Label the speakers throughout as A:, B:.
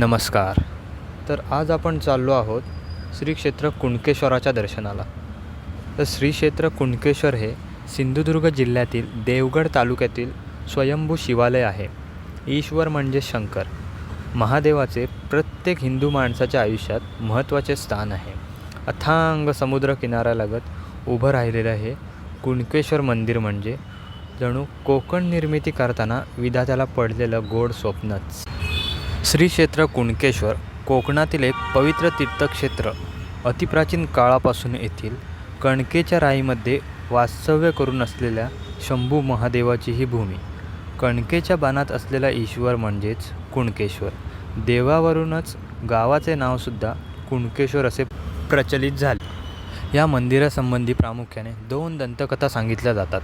A: नमस्कार. तर आज आपण चाललो आहोत श्री क्षेत्र कुणकेश्वराच्या दर्शनाला. तर श्री क्षेत्र कुणकेश्वर हे सिंधुदुर्ग जिल्ह्यातील देवगड तालुक्यातील स्वयंभू शिवालय आहे. ईश्वर म्हणजे शंकर. महादेवाचे प्रत्येक हिंदू माणसाच्या आयुष्यात महत्त्वाचे स्थान आहे. अथांग समुद्र किनाऱ्यालगत उभं राहिलेलं हे कुणकेश्वर मंदिर म्हणजे जणू कोकण निर्मिती करताना विधात्याला पडलेलं गोड स्वप्नच. श्री क्षेत्र कुणकेश्वर कोकणातील एक पवित्र तीर्थक्षेत्र अतिप्राचीन काळापासून येथील कणकेच्या राईमध्ये वास्तव्य करून असलेल्या शंभू महादेवाची ही भूमी. कणकेच्या बाणात असलेला ईश्वर म्हणजेच कुणकेश्वर. देवावरूनच गावाचे नावसुद्धा कुणकेश्वर असे प्रचलित झाले. या मंदिरासंबंधी प्रामुख्याने दोन दंतकथा सांगितल्या जातात.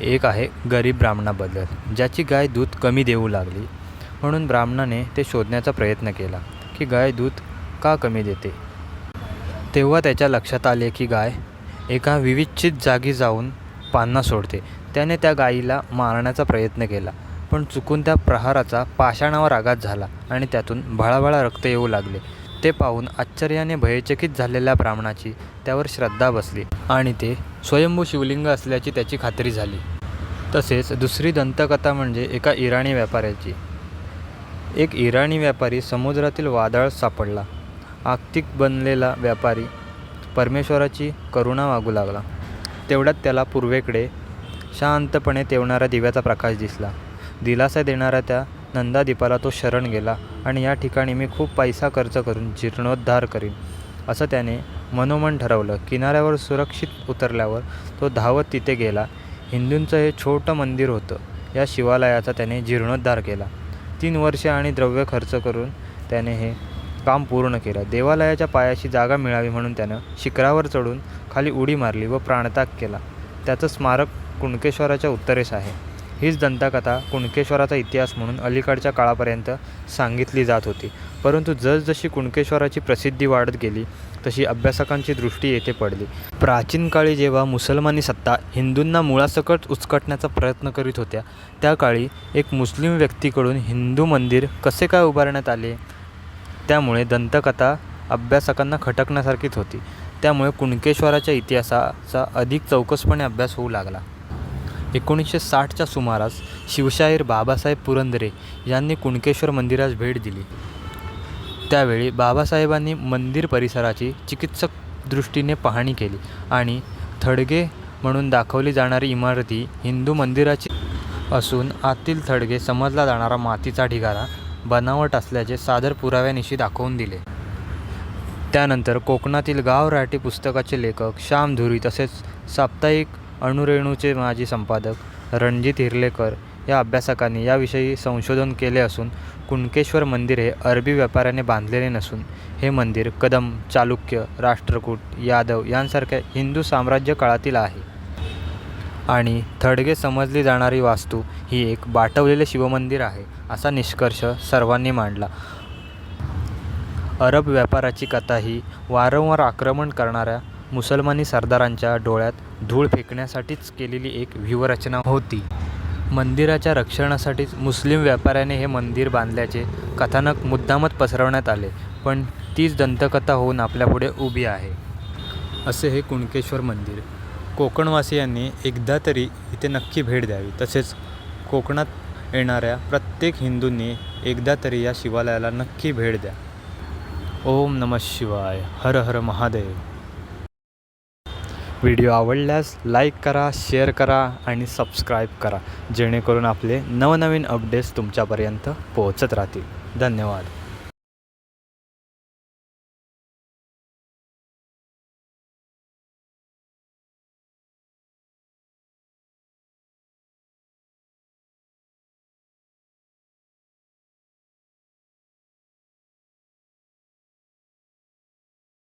A: एक आहे गरीब ब्राह्मणाबद्दल ज्याची गाय दूध कमी देऊ लागली. म्हणून ब्राह्मणाने ते शोधण्याचा प्रयत्न केला की गाय दूध का कमी देते? तेव्हा त्याच्या लक्षात आले की गाय एका विविच्छित जागी जाऊन पान्ना सोडते. त्याने त्या गायीला मारण्याचा प्रयत्न केला पण चुकून त्या प्रहाराचा पाषाणावर आघात झाला आणि त्यातून भळाभळा रक्त येऊ लागले. ते पाहून आश्चर्याने भयचकित झालेल्या ब्राह्मणाची त्यावर श्रद्धा बसली आणि ते स्वयंभू शिवलिंग असल्याची त्याची खात्री झाली. तसेच दुसरी दंतकथा म्हणजे एका इराणी व्यापाऱ्याची. एक इराणी व्यापारी समुद्रातील वादळ सापडला. आर्थिक बनलेला व्यापारी परमेश्वराची करुणा मागू लागला. तेवढ्यात त्याला पूर्वेकडे शांतपणे तेवणाऱ्या दिव्याचा प्रकाश दिसला. दिलासा देणाऱ्या त्या नंदादीपाला तो शरण गेला आणि या ठिकाणी मी खूप पैसा खर्च करून जीर्णोद्धार करीन असं त्याने मनोमन ठरवलं. किनाऱ्यावर सुरक्षित उतरल्यावर तो धावत तिथे गेला. हिंदूंचं हे छोटं मंदिर होतं. या शिवालयाचा त्याने जीर्णोद्धार केला. तीन वर्षे आणि द्रव्य खर्च करून त्याने हे काम पूर्ण केलं. देवालयाच्या पायाशी जागा मिळावी म्हणून त्यानं शिखरावर चढून खाली उडी मारली व प्राणत्याग केला. त्याचं स्मारक कुणकेश्वराच्या उत्तरेस आहे. हीच दंतकथा कुणकेश्वराचा इतिहास म्हणून अलीकडच्या काळापर्यंत सांगितली जात होती. परंतु जसजशी कुणकेश्वराची प्रसिद्धी वाढत गेली तशी अभ्यासकांची दृष्टी येथे पडली. प्राचीन काळी जेव्हा मुसलमानी सत्ता हिंदूंना मुळासकट उचकटण्याचा प्रयत्न करीत होत्या त्या काळी एक मुस्लिम व्यक्तीकडून हिंदू मंदिर कसे काय उभारण्यात आले? त्यामुळे दंतकथा अभ्यासकांना खटकण्यासारखीच होती. त्यामुळे कुणकेश्वराच्या इतिहासाचा अधिक चौकसपणे अभ्यास होऊ लागला. एकोणीसशे साठच्या सुमारास शिवशाहीर बाबासाहेब पुरंदरे यांनी कुणकेश्वर मंदिरास भेट दिली. त्यावेळी बाबासाहेबांनी मंदिर परिसराची चिकित्सक दृष्टीने पाहणी केली आणि थडगे म्हणून दाखवली जाणारी इमारती हिंदू मंदिराची असून आतील थडगे समजला जाणारा मातीचा ढिगारा बनावट असल्याचे सादर पुराव्यानिशी दाखवून दिले. त्यानंतर कोकणातील गावराटी पुस्तकाचे लेखक श्याम धुरी तसेच साप्ताहिक अणुरेणूचे माजी संपादक रणजित हिरलेकर या अभ्यासकांनी याविषयी संशोधन केले असून कुणकेश्वर मंदिर हे अरबी व्यापाऱ्याने बांधलेले नसून हे मंदिर कदम चालुक्य राष्ट्रकूट यादव यांसारख्या हिंदू साम्राज्य काळातील आहे. आणि थडगे समजली जाणारी वास्तू ही एक बाटवलेले शिवमंदिर आहे असा निष्कर्ष सर्वांनी मांडला. अरब व्यापाराची कथा ही वारंवार आक्रमण करणाऱ्या मुसलमानी सरदारांच्या डोळ्यात धूळ फेकण्यासाठीच केलेली एक व्यूहरचना होती. मंदिराच्या रक्षणासाठीच मुस्लिम व्यापाऱ्याने हे मंदिर बांधल्याचे कथानक मुद्दामत पसरवण्यात आले पण तीच दंतकथा होऊन आपल्यापुढे उभी आहे. असे हे कुणकेश्वर मंदिर. कोकणवासियांनी एकदा तरी इथे नक्की भेट द्यावी. तसेच कोकणात येणाऱ्या प्रत्येक हिंदूंनी एकदा तरी या शिवालयाला नक्की भेट द्या. ओम नमः शिवाय. हर हर महादेव. व्हिडिओ आवडल्यास लाईक करा शेअर करा आणि सबस्क्राईब करा जेणेकरून आपले नवनवीन अपडेट्स तुमच्यापर्यंत पोहोचत राहतील. धन्यवाद.